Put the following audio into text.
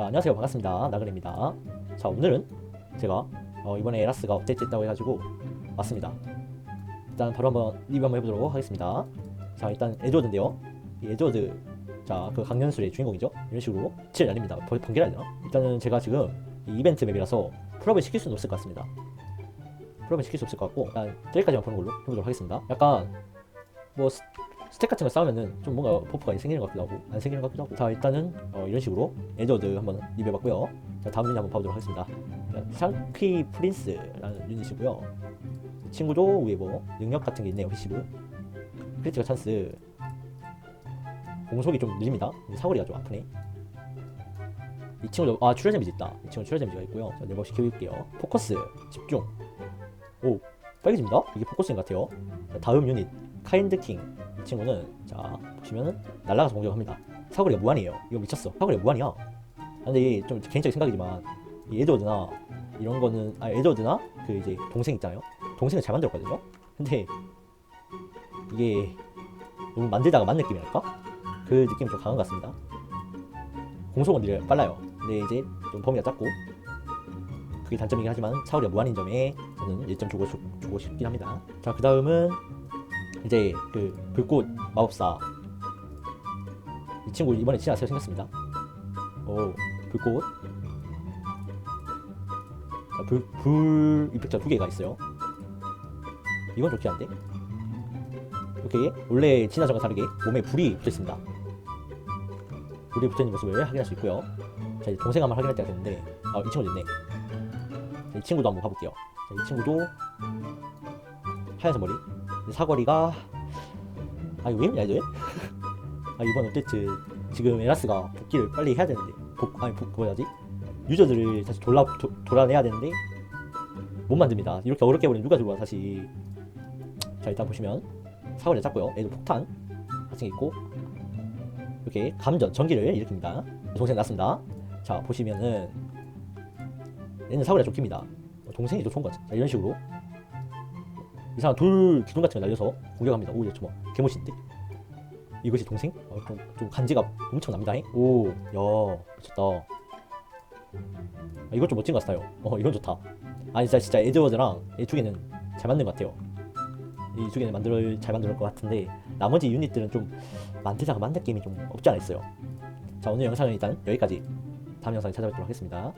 자 안녕하세요. 반갑습니다. 나그네입니다. 자 오늘은 제가 어, 이번에 에라스가 업데이트 했다고 해가지고 왔습니다. 일단 바로 한번 리뷰 한번 해보도록 하겠습니다. 자 일단 에드워드인데요. 이 에드워드 자그 강연술의 주인공이죠. 이런 식으로 칠 날립니다. 번- 번개라 해야 되나? 일단은 제가 지금 이 이벤트 맵이라서 풀업을 시킬 수는 없을 것 같습니다. 풀업을 시킬 수 없을 것 같고 일단 저기까지만 보는 걸로 해보도록 하겠습니다. 약간 뭐 스, 스택 같은 거 싸우면은 좀 뭔가 버프가 생기는 것 같기도 하고 안 생기는 것 같기도 하고. 자 일단은 어, 이런 식으로 에드워드 한번 리뷰해봤고요. 자 다음 유닛 한번 봐보도록 하겠습니다. 자, 샹키 프린스라는 유닛이고요. 친구도 위에 뭐 능력 같은 게 있네요 패시브. 크리티컬 찬스. 공속이 좀 느립니다. 사거리가 좀 아프네. 이 친구도 아 출혈 데미지 있다. 이 친구 출혈 데미지가 있고요. 자 네버 시켜볼게요. 포커스 집중. 오 빨개집니다. 이게 포커스인 것 같아요. 자, 다음 유닛 카인드 킹. 이 친구는 자 보시면은 날아가서 공격합니다. 사거리가 무한이에요. 이거 미쳤어. 사거리가 무한이야. 아, 근데 좀 개인적인 생각이지만 이 에드워드나 이런 거는 아 에드워드나 그 이제 동생 있잖아요. 동생을 잘 만들었거든요. 근데 이게 너무 만들다가 만 느낌이랄까? 그 느낌이 좀 강한 것 같습니다. 공속은 느려 빨라요. 근데 이제 좀 범위가 작고 그게 단점이긴 하지만 사거리가 무한인 점에 저는 1점 주고 싶- 주고 싶긴 합니다. 자, 그 다음은 이제 그 불꽃 마법사 이 친구 이번에 진짜 새로 생겼습니다. 오 불꽃 자, 불, 불 이펙터 두 개가 있어요. 이건 좋긴 한데 이렇게 원래 진화전과 다르게 몸에 불이 붙어 있습니다. 불이 붙어 있는 모습을 확인할 수 있고요. 자 이제 동생 한번 확인할 때가 됐는데 아 이 친구도 있네. 자, 이 친구도 한번 봐볼게요. 자, 이 친구도 하얀색 머리 사거리가 아 이거 왜 있냐 이거 아 이번 업데이트 지금 에라스가 복귀를 빨리 해야 되는데. 복 아니 복 뭐야지? 유저들을 다시 돌아 도, 돌아내야 되는데 못 만듭니다. 이렇게 어렵게 버리면 누가 들어와 다시? 자 일단 보시면 사거리가 작고요. 애도 폭탄 같은 게 있고 이렇게 감전 전기를 일으킵니다. 동생 났습니다. 자 보시면은 얘는 사거리가 좀 깁니다. 동생이 좀 좋은 것 같아. 자, 이런 식으로 이상한 돌 기둥 같은 거 날려서 공격합니다. 오, 이거 뭐 개멋인데? 이것이 동생? 어, 좀, 좀 간지가 엄청 납니다. 오, 야, 미쳤다. 아, 이건 좀 멋진 것 같아요. 어, 이건 좋다. 아니, 진짜, 진짜 에드워드랑 이 두 개는 잘 맞는 것 같아요. 이 두 개는 만들, 잘 만들 것 같은데, 나머지 유닛들은 좀 만들다가 만든 게임이 좀 없지 않아 있어요. 자, 오늘 영상은 일단 여기까지. 다음 영상에 찾아뵙도록 하겠습니다.